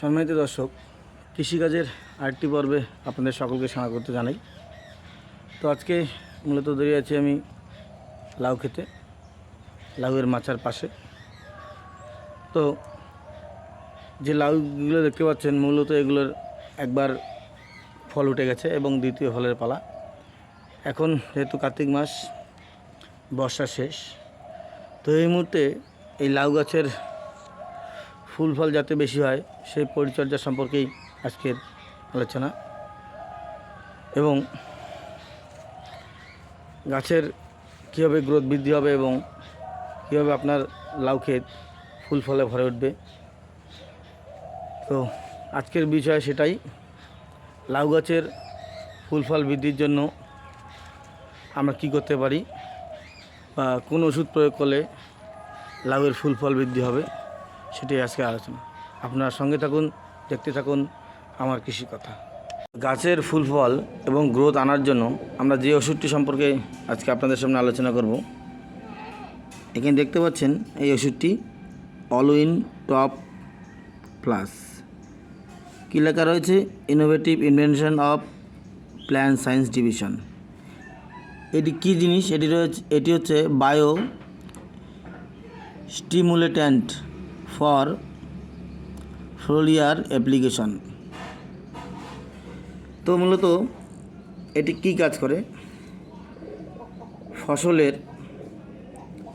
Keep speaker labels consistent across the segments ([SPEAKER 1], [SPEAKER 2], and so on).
[SPEAKER 1] সম্মানিত দর্শক, কৃষিকাজের আরেকটি পর্বে আপনাদের সকলকে স্বাগত জানাই। তো আজকে মূলত দাঁড়িয়ে আছি আমি লাউ খেতে, লাউয়ের মাচার পাশে। তো যে লাউগুলো দেখতে পাচ্ছেন, মূলত এগুলোর একবার ফল উঠে গেছে এবং দ্বিতীয় ফলের পালা। এখন যেহেতু কার্তিক মাস, বর্ষা শেষ, তো এই মুহূর্তে এই লাউ গাছের ফুল ফল যাতে বেশি হয়, সেই পরিচর্যা সম্পর্কেই আজকের আলোচনা। এবং গাছের কীভাবে গ্রোথ বৃদ্ধি হবে এবং কীভাবে আপনার লাউ ক্ষেত ফুল ফলে ভরে উঠবে। তো আজকের বিষয় সেটাই, লাউ গাছের ফুল ফল বৃদ্ধির জন্য আমরা কি করতে পারি বা কোন ওষুধ প্রয়োগ করলে লাউয়ের ফুল ফল বৃদ্ধি হবে। সেটাই আজকে আলোচনা। আপনার সঙ্গে থাকুন, দেখতে থাকুন, আমার কৃষি কথা। গাছের ফুল ফল এবং গ্রোথ আনার জন্য আমরা যে ওষুধটি সম্পর্কে আজকে আপনাদের সামনে আলোচনা করব, এখানে দেখতে পাচ্ছেন এই ওষুধটি অলউইন টপ প্লাস। কী লেখা রয়েছে? Innovative invention of plan science division এটি কী জিনিস? এটি রয়েছে, এটি হচ্ছে bio stimulant for foliar application. তো মূলত এটি কী কাজ করে? ফসলের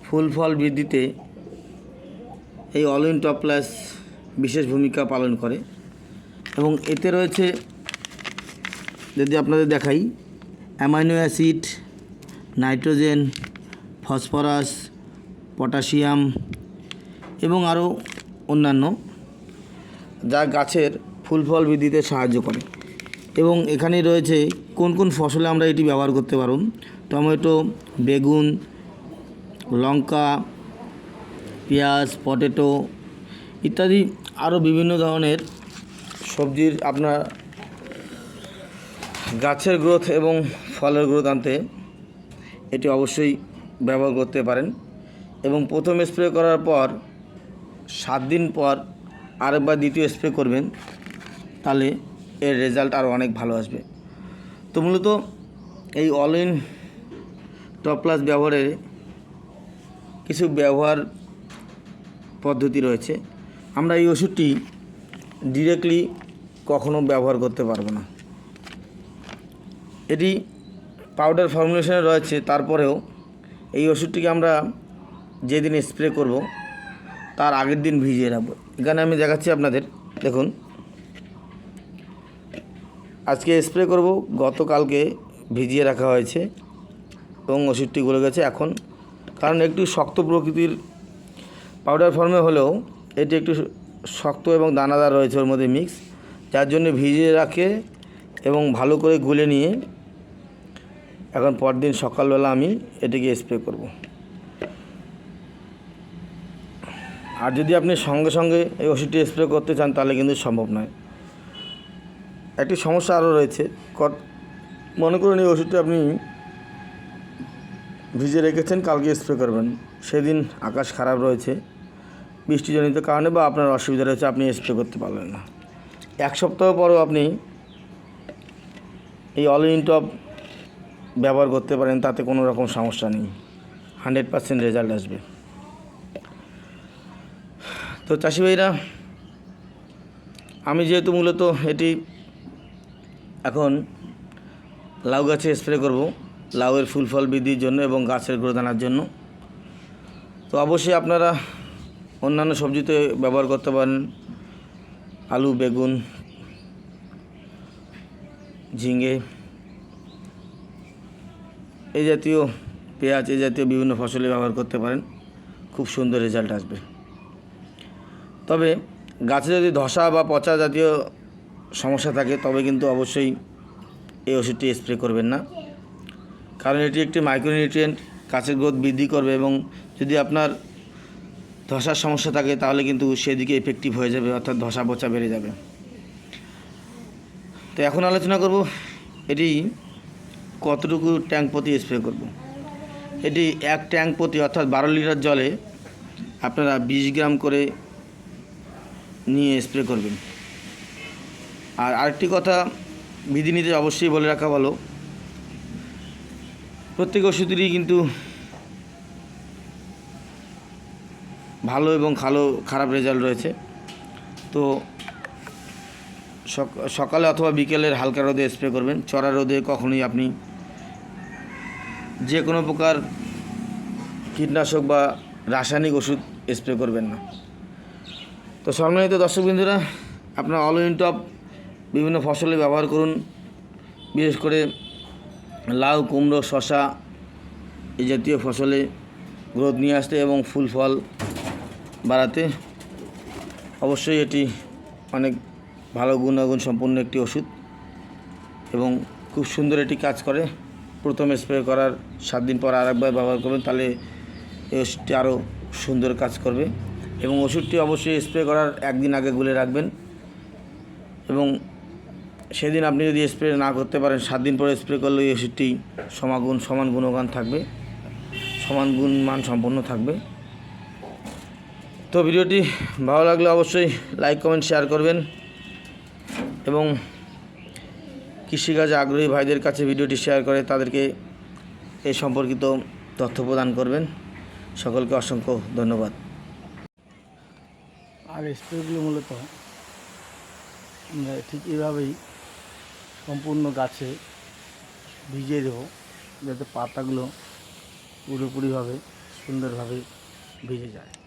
[SPEAKER 1] ফুল ফল বৃদ্ধিতে এই অলিন প্লাস বিশেষ ভূমিকা পালন করে এবং এতে রয়েছে, যদি আপনাদের দেখাই, amino acid, nitrogen, phosphorus, potassium এবং আরও অন্যান্য, যা গাছের ফুল ফল বৃদ্ধিতে সাহায্য করে। এবং এখানে রয়েছে কোন কোন ফসলে আমরা এটি ব্যবহার করতে পারব টমেটো, বেগুন, লঙ্কা, পেঁয়াজ, পটেটো ইত্যাদি আরও বিভিন্ন ধরনের সবজির আপনার গাছের গ্রোথ এবং ফলের গ্রোথ আনতে এটি অবশ্যই ব্যবহার করতে পারেন। এবং প্রথম স্প্রে করার পর সাত দিন পর আরেকবার দ্বিতীয় স্প্রে করবেন, তাহলে এর রেজাল্ট আরও অনেক ভালো আসবে। তো মূলত এই অল টপ প্লাস ব্যবহারের কিছু ব্যবহার পদ্ধতি রয়েছে। আমরা এই ওষুধটি ডিরেক্টলি কখনো ব্যবহার করতে পারব না। এটি পাউডার ফর্মুলেশনে রয়েছে, তারপরেও এই ওষুধটিকে আমরা যেদিন স্প্রে করব তার আগের দিন ভিজিয়ে রাখব। এখানে আমি দেখাচ্ছি আপনাদের, দেখুন। আজকে স্প্রে করব, গতকালকে ভিজিয়ে রাখা হয়েছে এবং ওষুধটি গলে গেছে এখন। কারণ একটু শক্ত প্রকৃতির পাউডার ফর্মে হলেও এটি একটু শক্ত এবং দানাদার রয়েছে ওর মধ্যে মিক্স যার জন্য ভিজিয়ে রাখে এবং ভালো করে গুলে নিয়ে এখন পরদিন সকালবেলা আমি এটিকে স্প্রে করব। আর যদি আপনি সঙ্গে সঙ্গে এই ওষুধটি স্প্রে করতে চান, তাহলে কিন্তু সম্ভব নয়। একটি সমস্যা আরও রয়েছে। মনে করুন এই ওষুধটি আপনি ভিজে রেখেছেন, কালকে স্প্রে করবেন। সেদিন আকাশ খারাপ রয়েছে, বৃষ্টিজনিত কারণে বা আপনার অসুবিধা রয়েছে, আপনি স্প্রে করতে পারলেন না। এক সপ্তাহ পরেও আপনি এই অল ইন টপ ব্যবহার করতে পারেন, তাতে কোনো রকম সমস্যা নেই। হান্ড্রেড পার্সেন্ট রেজাল্ট আসবে। তো চাষি ভাইরা, আমি যেহেতু মূলত এটি এখন লাউ গাছে স্প্রে করব, লাউয়ের ফুল ফল বৃদ্ধির জন্য এবং গাছের গ্রোথ আনার জন্য। তো অবশ্যই আপনারা অন্যান্য সবজিতে ব্যবহার করতে পারেন, আলু, বেগুন, ঝিঙে এই জাতীয় পেঁয়াজ এই জাতীয় বিভিন্ন ফসলে ব্যবহার করতে পারেন, খুব সুন্দর রেজাল্ট আসবে। তবে গাছে যদি ধসা বা পচা জাতীয় সমস্যা থাকে, তবে কিন্তু অবশ্যই এই ওষুধটি স্প্রে করবেন না কারণ এটি একটি মাইক্রোনিউট্রিয়েন্ট গাছের গ্রোথ বৃদ্ধি করবে এবং যদি আপনার ধসার সমস্যা থাকে, তাহলে কিন্তু সেদিকে এফেক্টিভ হয়ে যাবে, অর্থাৎ ধসা পচা বেড়ে যাবে তো এখন আলোচনা করব এটি কতটুকু ট্যাঙ্ক প্রতি স্প্রে করব। এটি এক ট্যাঙ্ক প্রতি, অর্থাৎ বারো লিটার জলে আপনারা বিশ গ্রাম করে নিয়ে স্প্রে করবেন। আর আরেকটি কথা বিধিনীতি অবশ্যই বলে রাখা ভালো। প্রত্যেক ওষুধেরই কিন্তু ভালো এবং ভালো খারাপ রেজাল্ট রয়েছে। তো সক- সকালে অথবা বিকেলের হালকা রোদে স্প্রে করবেন। চড়া রোদে কখনোই আপনি যে কোনো প্রকার কীটনাশক বা রাসায়নিক ওষুধ স্প্রে করবেন না। তো সম্মানিত দর্শকবৃন্দুরা, আপনার অল ইন টপ বিভিন্ন ফসলে ব্যবহার করুন। বিশেষ করে লাউ, কুমড়ো শশা এই জাতীয় ফসলে গ্রোথ নিয়ে আসতে এবং ফুল ফল বাড়াতে অবশ্যই এটি অনেক ভালো গুণাগুণ সম্পন্ন একটি ওষুধ এবং খুব সুন্দর এটি কাজ করে। প্রথম স্প্রে করার সাত দিন পর আরেকবার ব্যবহার করবেন, তাহলে এই ওষুধটি আরও সুন্দর কাজ করবে। এবং ওষুধটি অবশ্যই স্প্রে করার একদিন আগে গুলে রাখবেন। এবং সেদিন আপনি যদি স্প্রে না করতে পারেন, সাত দিন পরে স্প্রে করলে ওই ওষুধটি সমাগুণ, সমান গুণগান থাকবে। সমান গুণ মান সম্পন্ন থাকবে। তো ভিডিওটি ভালো লাগলে অবশ্যই লাইক, কমেন্ট, শেয়ার করবেন। এবং কৃষিকাজে আগ্রহী ভাইদের কাছে ভিডিওটি শেয়ার করে তাদেরকে এই সম্পর্কিত তথ্য প্রদান করবেন। সকলকে অসংখ্য ধন্যবাদ।
[SPEAKER 2] আর স্প্রেগুলো মূলত আমরা ঠিক এভাবেই সম্পূর্ণ গাছে ভিজিয়ে দেবো যাতে পাতাগুলো পুরোপুরিভাবে সুন্দরভাবে ভিজে যায়।